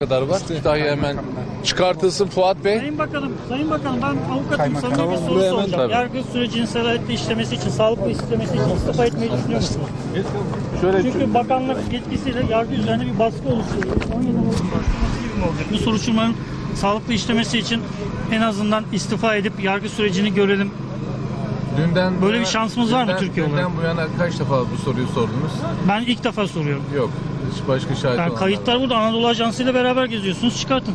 kadar var. Kütahya hemen çıkartılsın Fuat Bey. Sayın Bakanım, Sayın Bakanım ben avukatım samimi bir soru hemen soracağım. tabii. Yargı sürecinin selahatli işlemesi için, sağlıklı işlemesi için istifa etmeyi düşünüyor musunuz? Şöyle Çünkü bakanlık yetkisiyle yargı üzerine bir baskı oluşturuyor. 17 Mayıs soruşturması gibi mi olacak? Bu soruşturmanın sağlıklı işlemesi için en azından istifa edip yargı sürecini görelim. Dünden Böyle bir şansımız var mı dünden- Türkiye olarak? Dünden bu yana kaç defa bu soruyu sordunuz? Ben ilk defa soruyorum. Yok. Hiç başka şahit Yani olanlar kayıtlar burada Anadolu Ajansı ile beraber geziyorsunuz. Çıkartın.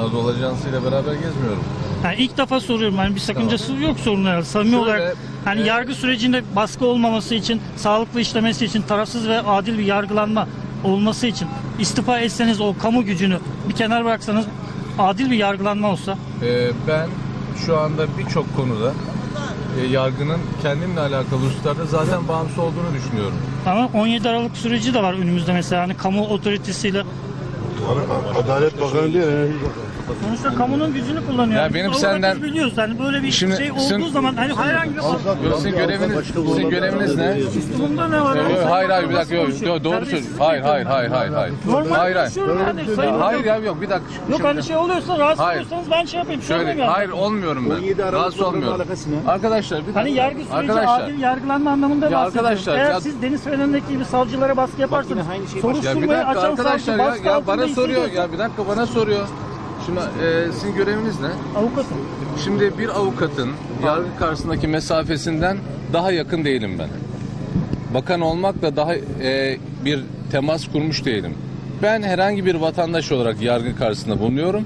Anadolu Ajansı ile beraber gezmiyorum. Yani ilk defa soruyorum. Yani bir sakıncası yok sorun herhalde. Samimi Şöyle, olarak hani e, yargı sürecinde baskı olmaması için, sağlıklı işlemesi için, tarafsız ve adil bir yargılanma olması için istifa etseniz o kamu gücünü bir kenar bıraksanız adil bir yargılanma olsa Ee, ben şu anda birçok konuda e, yargının kendimle alakalı hususlarda zaten bağımsız olduğunu düşünüyorum. ama 17 Aralık süreci de var önümüzde mesela hani kamu otoritesiyle Adalet Bakanı değil, Enerji Bakanı. sonuçta kamunun gücünü kullanıyor. Ya Biz benim avukatız senden- biliyoruz hani böyle bir Şimdi şey olduğu sizin- zaman hani herhangi bir Yok, sizin göreviniz, sizin göreviniz ne? Bunda ne var? Yok, yok, hayır hayır bir dakika yok, yok, doğru söylüyorsun. Hayır hayır hayır hayır hayır. Normal Hayır hayır. konuşuyorum. Sayın Hayır ya yok bir dakika. Yok hani şey oluyorsa rahatsız Hayır. oluyorsanız ben şey yapayım. Şöyle, sormayayım yani. hayır olmuyorum ben. 17 Aralık Rahatsız olmuyorum. Arkadaşlar bir dakika. Hani yargı süreci Arkadaşlar. adil yargılanma anlamında Ya bahsediyorum. arkadaşlar, Eğer ya- siz Deniz Fener'deki gibi savcılara baskı yaparsanız şey Ya bir soruşturmayı dakika açan arkadaşlar savcı ya, baskı ya altında bana soruyor ya bir dakika bana soruyor. Şimdi e, sizin göreviniz ne? Avukatım. Şimdi bir avukatın yargı karşısındaki mesafesinden daha yakın değilim ben. Bakan olmakla daha e, bir temas kurmuş değilim. Ben herhangi bir vatandaş olarak yargı karşısında bulunuyorum.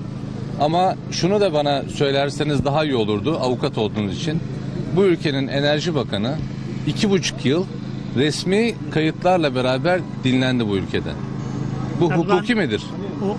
Ama şunu da bana söylerseniz daha iyi olurdu avukat olduğunuz için. Bu ülkenin enerji bakanı iki buçuk yıl resmi kayıtlarla beraber dinlendi bu ülkede. Bu Ya ben- hukuki midir?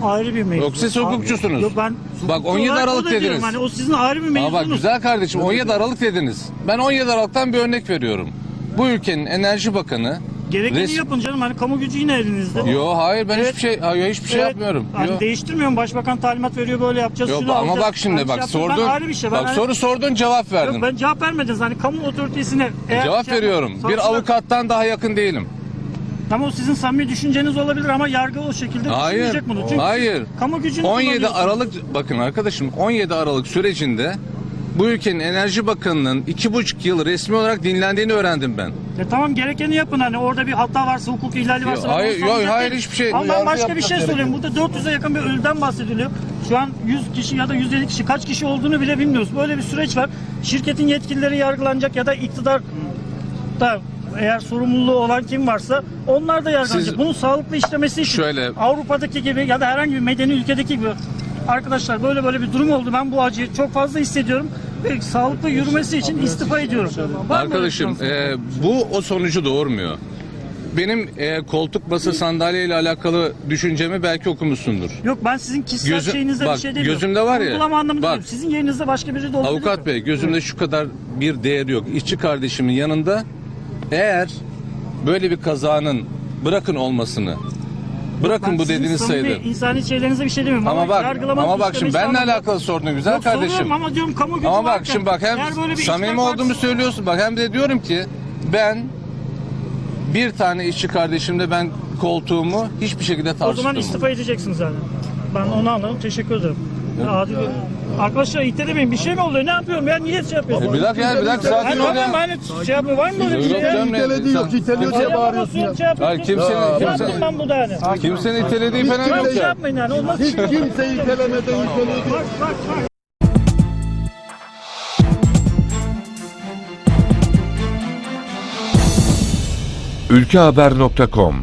O ayrı bir mevzu. Yok, siz hukukçusunuz. Yok ben Bak, hukukçu 17 olarak Aralık o da diyorum. dediniz. Hani o sizin ayrı bir Ama mevzunuz. bak güzel kardeşim 17 Aralık dediniz. Ben 17 Aralık'tan bir örnek veriyorum. Bu ülkenin enerji bakanı Gerekeni Res- yapın canım. Hani kamu gücü yine elinizde. Yo hayır ben Evet. hiçbir şey hayır, hiçbir şey Evet. yapmıyorum. Hani Yo. değiştirmiyorum. Başbakan talimat veriyor böyle yapacağız. Yok şunu ama alacağız. bak şimdi Hani bak şey yapıyorum. sordun. Ben ayrı bir şey. Ben bak hani- soru sordun cevap verdim. Yok ben cevap vermediniz. Hani kamu otoritesine eğer cevap şey- veriyorum. Bir savcılar- avukattan daha yakın değilim. Tamam o sizin samimi düşünceniz olabilir ama yargı o şekilde Hayır. düşünmeyecek bunu. Çünkü Hayır. kamu gücünü 17 kullanıyorsunuz. Aralık bakın arkadaşım 17 Aralık sürecinde bu ülkenin enerji bakanının iki buçuk yıl resmi olarak dinlendiğini öğrendim ben. Ya tamam gerekeni yapın hani orada bir hata varsa hukuk ihlali varsa. Ben hayır, savunacak yok, hayır, değilim. hiçbir şey- Ama ben yargı başka bir yapmak şey söyleyeyim. gerekiyor. Burada 400'e yakın bir ölüden bahsediliyor. Şu an 100 kişi ya da 150 kişi kaç kişi olduğunu bile bilmiyoruz. Böyle bir süreç var. Şirketin yetkilileri yargılanacak ya da iktidar da eğer sorumluluğu olan kim varsa onlar da yargılanacak. Siz- Bunun sağlıklı işlemesi için Şöyle- Avrupa'daki gibi ya da herhangi bir medeni ülkedeki gibi arkadaşlar böyle böyle bir durum oldu. Ben bu acıyı çok fazla hissediyorum ve sağlıklı yürümesi için istifa ediyorum. Var mı öyle bir Arkadaşım e, bu o sonucu doğurmuyor. Benim e, koltuk masa sandalye ile alakalı düşüncemi belki okumuşsundur. Yok ben sizin kişisel Gözü- şeyinizde bak, bir şey demiyorum. gözümde var ya, Uygulama anlamında bak. diyorum. Sizin yerinizde başka biri de olabilir. Avukat bey gözümde şu kadar bir değeri yok. İşçi kardeşimin yanında eğer böyle bir kazanın bırakın olmasını bırakın Ben bu dediğiniz sayıdır. insani şeylerinize bir şey demiyorum. Ama bak yargılama ama bak şimdi anlamında- alakalı sordun güzel Yok, kardeşim. ama diyorum kamu gücü Ama bak varken, şimdi bak hem samimi olduğumu varsa- söylüyorsun. Bak hem de diyorum ki ben bir tane işçi kardeşimle ben koltuğumu hiçbir şekilde O zaman tartıştım. istifa edeceksiniz zaten. Ben onu anladım. Teşekkür ederim. Ya, Adil Bey. Arkadaşlar itelemeyin. Bir şey mi oluyor? Ne yapıyorum? Ben niye şey yapıyorsun? E, bir dakika ya bir dakika sakin ol ya. ben şey yapıyorum. Var mı böyle bir Yok şey? ya? ne- İtelediği yok, sen- iteliyor diye bağırıyorsun ya. şey yapıyorsun. Hayır, kimsenin- Ne kimse- yaptım ben burada yani? Kimsenin itelediği falan Böyle yok şey ya. yapmayın yani. Olmaz. Hiç kimse itelemeden iteledi. Bak bak bak. ülkehaber.com